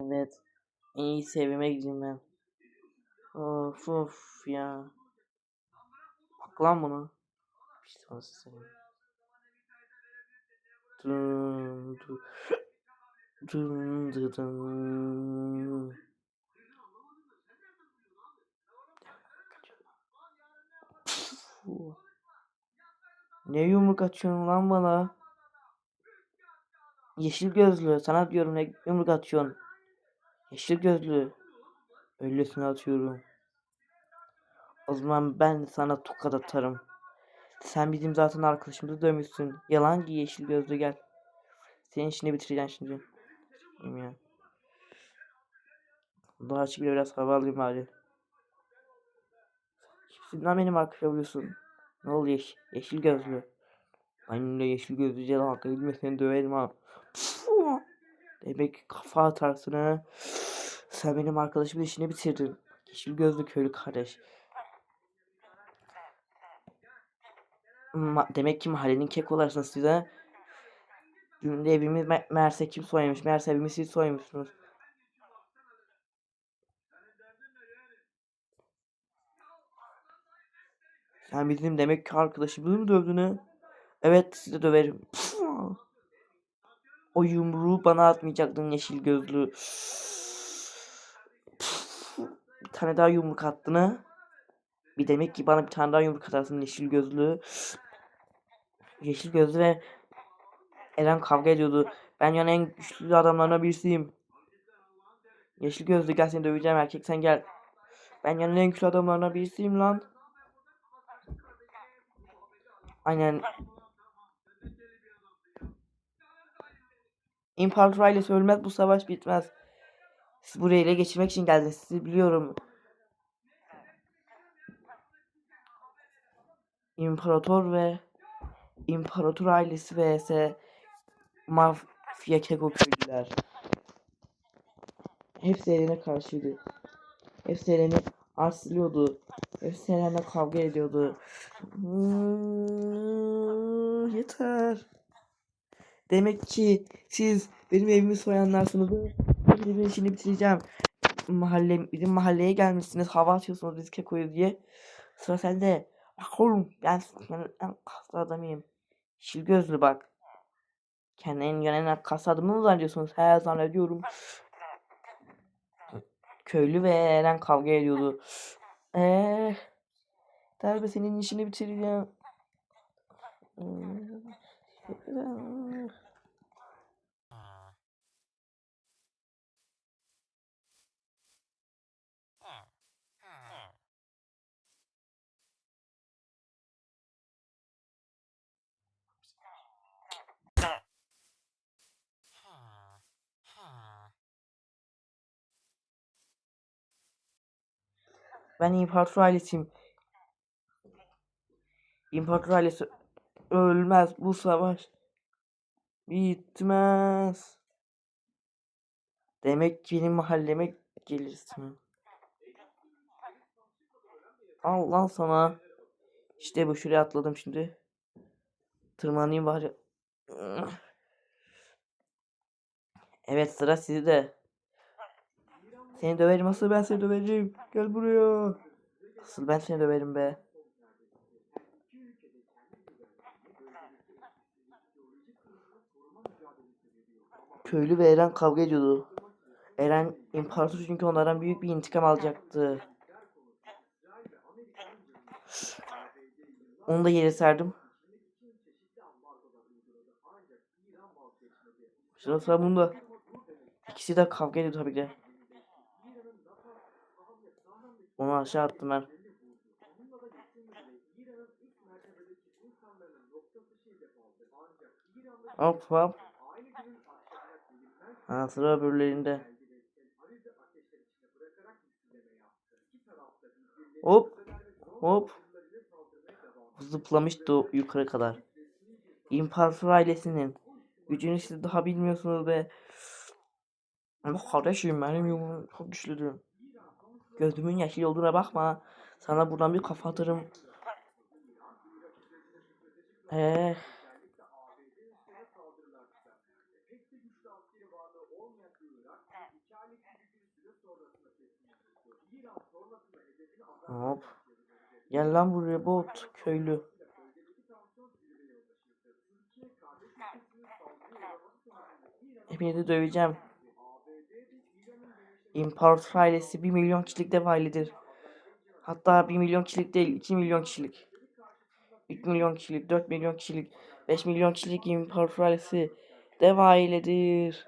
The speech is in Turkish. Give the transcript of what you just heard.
Evet. En iyi sevime gideyim ben. Of of ya. Bak lan bunu. İşte nasıl seveyim. Dın dın. Dın dın dın. Ne yumruk atıyorsun lan bana? Yeşil gözlü. Sana diyorum ne yumruk atıyorsun? Yeşil gözlü. Öylesine atıyorum. O zaman ben sana tokat atarım. Sen bizim zaten arkadaşımızı dövmüşsün. Yalan giy yeşil gözlü gel. Senin işini bitireceğim şimdi. Ya? Daha açık biraz hava alayım bari. Kimsin lan benim vuruyorsun? Ne oluyor yeş yeşil gözlü? Annemle yeşil gözlü dalga gitme seni döverim ha. Demek ki kafa atarsın ha. Sen benim arkadaşımın işini bitirdin. Yeşil gözlü köylü kardeş. Ma- demek ki mahallenin kek olarsınız size. Dün evimi me- meğerse kim soymuş? Meğerse evimi siz soymuşsunuz. Sen bizim demek ki arkadaşımızı mı dövdün ha? Evet sizi döverim. O yumruğu bana atmayacaktın yeşil gözlü. Tane daha yumruk attın ha? Bir demek ki bana bir tane daha yumruk atarsın yeşil gözlü. Yeşil gözlü ve Eren kavga ediyordu. Ben yani en güçlü adamlarına birisiyim. Yeşil gözlü gel seni döveceğim erkek sen gel. Ben yani en güçlü adamlarına birisiyim lan. Aynen. İmparator ailesi ölmez bu savaş bitmez. Siz buraya ele geçirmek için geldiniz sizi biliyorum. İmparator ve İmparator ailesi vs Mafya Keko köylüler. Hepsi eline karşıydı. Hepsi elini arsılıyordu. Hepsi eline kavga ediyordu. Hmm, yeter. Demek ki siz benim evimi soyanlarsınız. Evin işini bitireceğim. Mahalle, bizim mahalleye gelmişsiniz. Hava atıyorsunuz biz kekoyuz diye. Sıra sende. Bak oğlum ben en kaslı adamıyım. Yeşil gözlü bak. Kendini en kaslı adamı mı zannediyorsunuz? He zannediyorum. Köylü ve Eren kavga ediyordu. Eee. Derbe senin işini bitireceğim. Hmm. Ben İmparator ailesiyim. İmparator ailesi ölmez bu savaş. Bitmez. Demek ki benim mahalleme gelirsin. Al lan sana. İşte bu şuraya atladım şimdi. Tırmanayım bari. Evet sıra sizde. Seni döverim asıl ben seni döverim. Gel buraya. Asıl ben seni döverim be. Köylü ve Eren kavga ediyordu. Eren imparator çünkü onlardan büyük bir intikam alacaktı. Onu da yere serdim. Sıra sıra bunda. İkisi de kavga ediyor tabii ki. Onu aşağı attım ben. Hop hop. Ha sıra öbürlerinde. Hop. Hop. Zıplamıştı yukarı kadar. İmparator ailesinin gücünü siz daha bilmiyorsunuz be. Ama kardeşim benim yumruğum çok güçlüdür. Gözümün yeşil olduğuna bakma. Sana buradan bir kafa atarım. Eh. Hop. Gel lan buraya bot köylü. Hepinizi döveceğim. İmparator ailesi 1 milyon kişilik dev. Hatta 1 milyon kişilik değil 2 milyon kişilik. 3 milyon kişilik, 4 milyon kişilik, 5 milyon kişilik imparator ailesi dev ailedir.